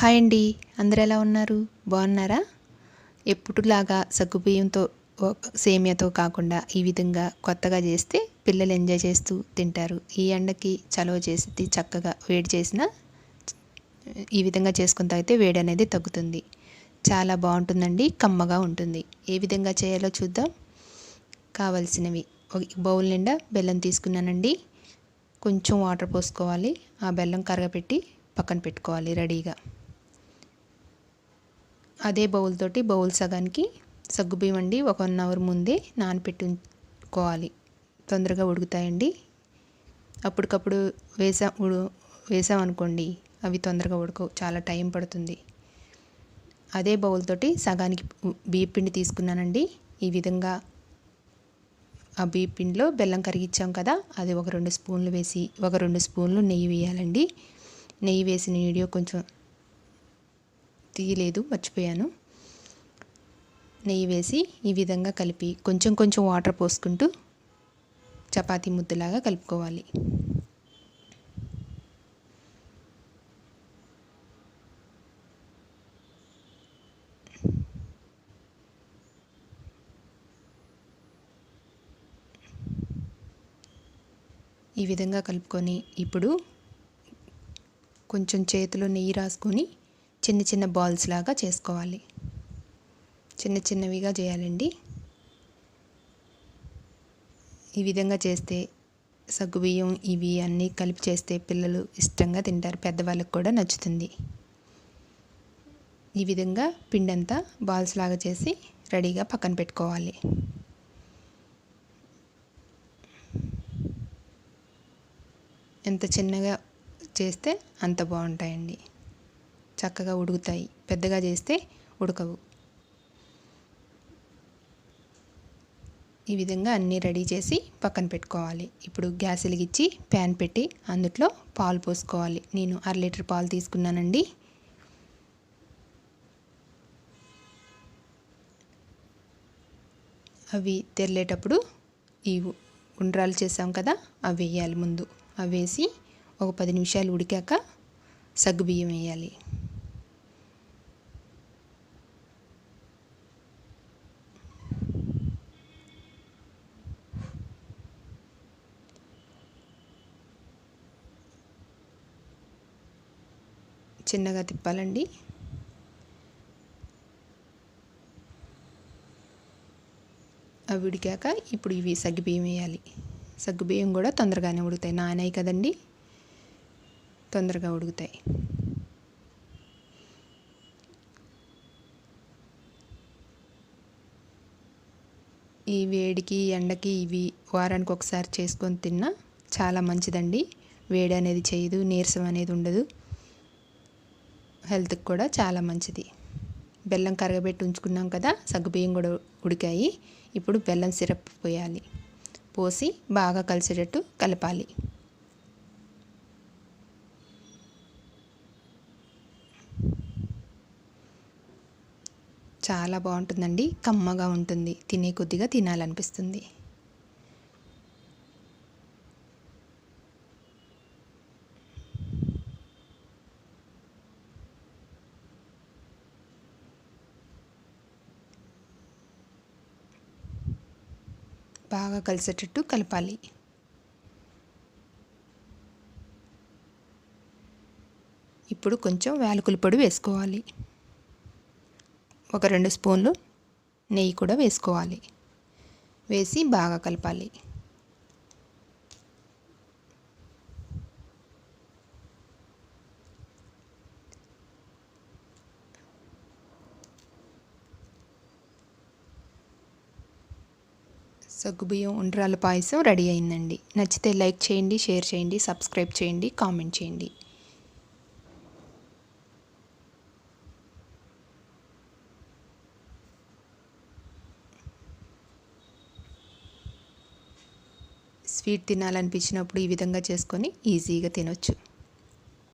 Hi అండి. అందరు ఎలా ఉన్నారు? బాగున్నారా? ఎప్పుడులాగా సగ్గుబియ్యంతో సేమియాతో కాకుండా ఈ విధంగా కొత్తగా చేస్తే పిల్లలు ఎంజాయ్ చేస్తూ తింటారు. ఈ ఎండకి చలవ చేసి చక్కగా వేడి చేసిన ఈ విధంగా చేసుకుని తాగితే వేడి అనేది తగ్గుతుంది. చాలా బాగుంటుందండి. కమ్మగా ఉంటుంది. ఏ విధంగా చేయాలో చూద్దాం. కావలసినవి. బౌల్ నిండా బెల్లం తీసుకున్నానండి. కొంచెం వాటర్ పోసుకోవాలి. ఆ బెల్లం కరగపెట్టి పక్కన పెట్టుకోవాలి రెడీగా. అదే బౌల్ తోటి బౌల్ సగానికి సగ్గుబియ్యం అండి ఒక వన్ అవర్ ముందే నానపెట్టుకోవాలి. తొందరగా ఉడుకుతాయండి. అప్పటికప్పుడు వేసా ఉడు వేసామనుకోండి అవి తొందరగా ఉడకవు. చాలా టైం పడుతుంది. అదే బౌల్ తోటి సగానికి బియ్య పిండి తీసుకున్నానండి. ఈ విధంగా ఆ బియ్య పిండిలో బెల్లం కరిగిచ్చాం కదా అది ఒక రెండు స్పూన్లు వేసి ఒక రెండు స్పూన్లు నెయ్యి వేయాలండి. నెయ్యి వేసిన వీడియో కొంచెం తీయలేదు మర్చిపోయాను. నెయ్యి వేసి ఈ విధంగా కలిపి కొంచెం కొంచెం వాటర్ పోసుకుంటూ చపాతీ ముద్దలాగా కలుపుకోవాలి. ఈ విధంగా కలుపుకొని ఇప్పుడు కొంచెం చేతిలో నెయ్యి రాసుకొని చిన్న చిన్న బాల్స్ లాగా చేసుకోవాలి. చిన్న చిన్నవిగా చేయాలండి. ఈ విధంగా చేస్తే సగ్గుబియ్యం ఇవి అన్నీ కలిపి చేస్తే పిల్లలు ఇష్టంగా తింటారు. పెద్దవాళ్ళకి కూడా నచ్చుతుంది. ఈ విధంగా పిండి అంతా బాల్స్ లాగా చేసి రెడీగా పక్కన పెట్టుకోవాలి. ఎంత చిన్నగా చేస్తే అంత బాగుంటాయండి. చక్కగా ఉడుకుతాయి. పెద్దగా చేస్తే ఉడకవు. ఈ విధంగా అన్నీ రెడీ చేసి పక్కన పెట్టుకోవాలి. ఇప్పుడు గ్యాస్ వెలిగించి ప్యాన్ పెట్టి అందులో పాలు పోసుకోవాలి. నేను అర లీటర్ పాలు తీసుకున్నానండి. అవి తెరలేటప్పుడు ఈ ఉండ్రాలు చేసాం కదా అవి వేయాలి ముందు. అవి వేసి ఒక పది నిమిషాలు ఉడికాక సగ్గుబియ్యం వేయాలి. చిన్నగా తిప్పాలండి. అవి ఉడికాక ఇప్పుడు ఇవి సగ్గుబియ్యం వేయాలి. సగ్గుబియ్యం కూడా తొందరగానే ఉడుకుతాయి. నానాయి కదండి? తొందరగా ఉడుకుతాయి. ఈ వేడికి ఎండకి ఇవి వారానికి ఒకసారి చేసుకొని తిన్నా చాలా మంచిదండి. వేడి అనేది చేయదు నీరసం అనేది ఉండదు. హెల్త్కి కూడా చాలా మంచిది. బెల్లం కరగబెట్టి ఉంచుకున్నాం కదా సగ్గుబియ్యం కూడా ఉడికాయి. ఇప్పుడు బెల్లం సిరప్ పోయాలి. పోసి బాగా కలిసేటట్టు కలపాలి. చాలా బాగుంటుందండి. కమ్మగా ఉంటుంది. తినే కొద్దిగా తినాలనిపిస్తుంది. బాగా కలిసేటట్టు కలపాలి. ఇప్పుడు కొంచెం వేలకుల పొడి వేసుకోవాలి. ఒక రెండు స్పూన్లు నెయ్యి కూడా వేసుకోవాలి. వేసి బాగా కలపాలి. సగ్గుబియ్యం ఉండ్రాల పాయసం రెడీ అయిందండి. నచ్చితే లైక్ చేయండి షేర్ చేయండి సబ్స్క్రైబ్ చేయండి కామెంట్ చేయండి. స్వీట్ తినాలనిపించినప్పుడు ఈ విధంగా చేసుకొని ఈజీగా తినొచ్చు.